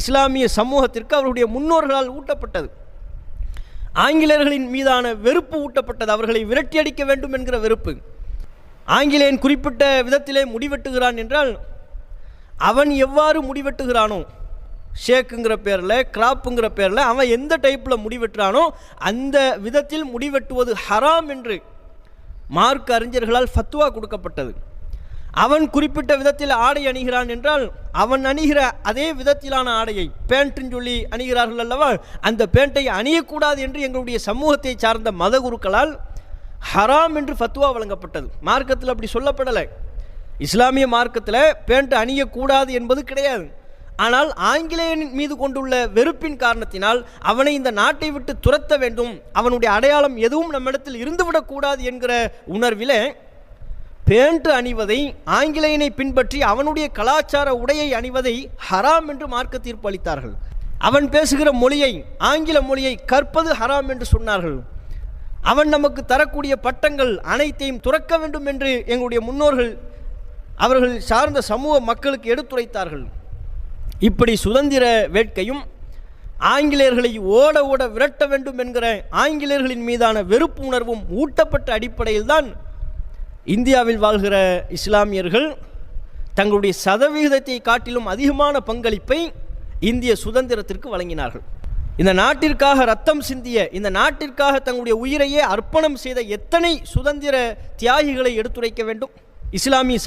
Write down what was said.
இஸ்லாமிய சமூகத்திற்கு அவருடைய முன்னோர்களால் ஊட்டப்பட்டது. ஆங்கிலேயர்களின் மீதான வெறுப்பு ஊட்டப்பட்டது. அவர்களை விரட்டியடிக்க வேண்டும் என்கிற வெறுப்பு. ஆங்கிலேயன் குறிப்பிட்ட விதத்திலே முடிவெட்டுகிறான் என்றால் அவன் எவ்வாறு முடிவெட்டுகிறானோ ஷேக்குங்கிற பேரில் கிராப்புங்கிற பேரில் அவன் எந்த டைப்பில் முடிவெட்டுறானோ அந்த விதத்தில் முடிவெட்டுவது ஹராம் என்று மார்க் அறிஞர்களால் ஃபத்துவா கொடுக்கப்பட்டது. அவன் குறிப்பிட்ட விதத்தில் ஆடை அணிகிறான் என்றால் அவன் அணிகிற அதே விதத்திலான ஆடையை பேண்ட்டுன்னு சொல்லி அணிகிறார்கள் அல்லவா? அந்த பேண்ட்டை அணியக்கூடாது என்று எங்களுடைய சமூகத்தை சார்ந்த மத குருக்களால் ஹராம் என்று ஃபத்வா வழங்கப்பட்டது. மார்க்கத்தில் அப்படி சொல்லப்படலை. இஸ்லாமிய மார்க்கத்தில் பேண்ட் அணியக்கூடாது என்பது கிடையாது. ஆனால் ஆங்கிலேயனின் மீது கொண்டுள்ள வெறுப்பின் காரணத்தினால் அவனை இந்த நாட்டை விட்டு துரத்த வேண்டும் அவனுடைய அடையாளம் எதுவும் நம்மிடத்தில் இருந்துவிடக்கூடாது என்கிற உணர்விலே பேண்ட் அணிவதை ஆங்கிலேயனை பின்பற்றி அவனுடைய கலாச்சார உடையை அணிவதை ஹராம் என்று மார்க்க தீர்ப்பு அளித்தார்கள். அவன் பேசுகிற மொழியை ஆங்கில மொழியை கற்பது ஹராம் என்று சொன்னார்கள். அவன் நமக்கு தரக்கூடிய பட்டங்கள் அனைத்தையும் துறக்க வேண்டும் என்று எங்களுடைய முன்னோர்கள் அவர்கள் சார்ந்த சமூக மக்களுக்கு எடுத்துரைத்தார்கள். இப்படி சுதந்திர வேட்கையும் ஆங்கிலேயர்களை ஓட ஓட விரட்ட வேண்டும் என்கிற ஆங்கிலேயர்களின் மீதான வெறுப்பு உணர்வும் ஊட்டப்பட்ட அடிப்படையில்தான் இந்தியாவில் வாழ்கிற இஸ்லாமியர்கள் தங்களுடைய சதவிகிதத்தை காட்டிலும் அதிகமான பங்களிப்பை இந்திய சுதந்திரத்திற்கு வழங்கினார்கள். இந்த நாட்டிற்காக ரத்தம் சிந்திய இந்த நாட்டிற்காக தங்களுடைய உயிரையே அர்ப்பணம் செய்த எத்தனை சுதந்திர தியாகிகளை எடுத்துரைக்க வேண்டும்? இஸ்லாமிய